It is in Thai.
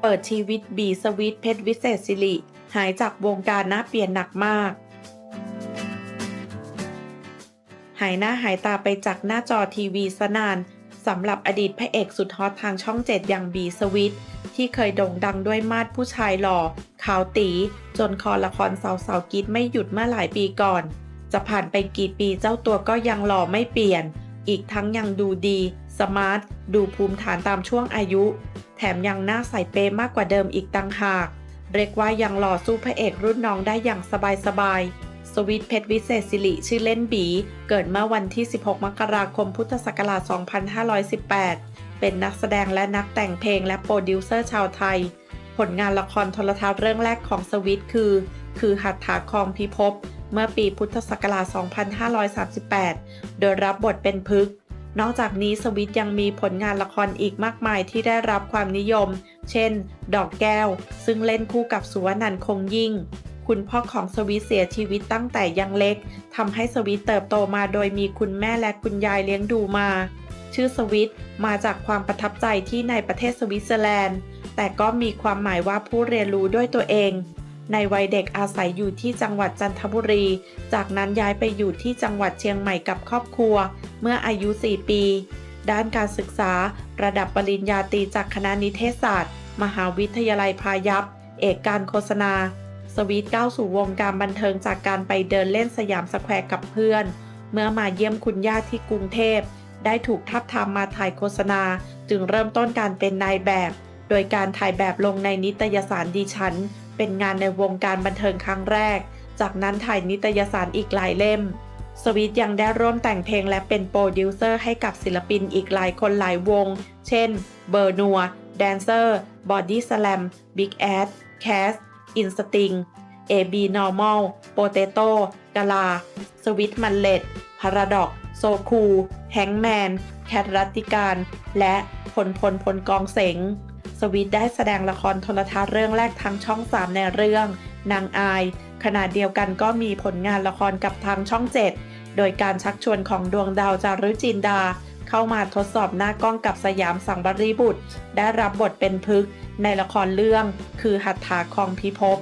เปิดชีวิตบีสวิตเพชรวิเศษสิริ หายจากวงการหน้าเปลี่ยนหนักมาก หายหน้าหายตาไปจากหน้าจอทีวีสนานสำหรับอดีตพระเอกสุดฮอตทางช่องเจ็ดอย่างบีสวิตที่เคยโด่งดังด้วยมาดผู้ชายหล่อขาวตี จนคอละครสาวสาวกีดไม่หยุดเมื่อหลายปีก่อน จะผ่านไปกี่ปีเจ้าตัวก็ยังหล่อไม่เปลี่ยน อีกทั้งยังดูดี สมาร์ท ดูภูมิฐานตามช่วงอายุ แถมยังหน้าใสเป๊ะมากกว่าเดิมอีกต่างหาก เรียกว่ายังหล่อสู้พระเอกรุ่นน้องได้อย่างสบายๆสวิตเพชรวิเศษสิริชื่อเล่นบี เกิดเมื่อวันที่ 16 มกราคม พุทธศักราช 2518 เป็นนักแสดงและนักแต่งเพลงและโปรดิวเซอร์ชาวไทย ผลงานละครโทรทัศน์เรื่องแรกของสวิตคือ คือหัตถาคองพิภพ เมื่อปีพุทธศักราช 2538 โดยรับบทเป็นพึกษ์นอกจากนี้สวิตยังมีผลงานละครอีกมากมายที่ได้รับความนิยม เช่น ดอกแก้ว ซึ่งเล่นคู่กับสุวรรณันคงยิ่ง คุณพ่อของสวิตเสียชีวิตตั้งแต่ยังเล็ก ทำให้สวิตเติบโตมาโดยมีคุณแม่และคุณยายเลี้ยงดูมา ชื่อสวิตมาจากความประทับใจที่ในประเทศสวิตเซอร์แลนด์ แต่ก็มีความหมายว่าผู้เรียนรู้ด้วยตัวเอง ในวัยเด็กอาศัยอยู่ที่จังหวัดจันทบุรี จากนั้นย้ายไปอยู่ที่จังหวัดเชียงใหม่กับครอบครัว เมื่ออายุ 4 ปี ด้านการศึกษา ระดับปริญญาตรีจากคณะนิเทศศาสตร์ มหาวิทยาลัยพายัพ เอกการโฆษณา สวีทก้าวสู่วงการบันเทิงจากการไปเดินเล่นสยามสแควร์กับเพื่อน เมื่อมาเยี่ยมคุณย่าที่กรุงเทพ ได้ถูกทับทามมาถ่ายโฆษณา จึงเริ่มต้นการเป็นนายแบบ โดยการถ่ายแบบลงในนิตยสารดิฉัน เป็นงานในวงการบันเทิงครั้งแรก จากนั้นถ่ายนิตยสารอีกหลายเล่ม สวีทยังได้ร่วมแต่งเพลงและเป็นโปรดิวเซอร์ให้กับศิลปินอีกหลายคนหลายวง เช่น เบอร์นัว แดนเซอร์ บอดี้สแลม บิ๊กแอด แคส อินสติง AB Normal Potato กลา สวิตมันเลดพาราดอกโซคู แฮงแมน แคทรัตติการ และพลพลพลกองเสง สวิตได้แสดงละครโทรทัศน์เรื่องแรกทางช่อง 3 ในเรื่อง นางอาย ขณะเดียวกันก็มีผลงานละครกับทางช่อง 7 โดยการชักชวนของดวงดาวจารุจินดา เข้ามาทดสอบหน้ากล้องกับสยามสังบรีบุตร ได้รับบทเป็นพึกในละครเรื่อง คือหัตถาคองพิภพ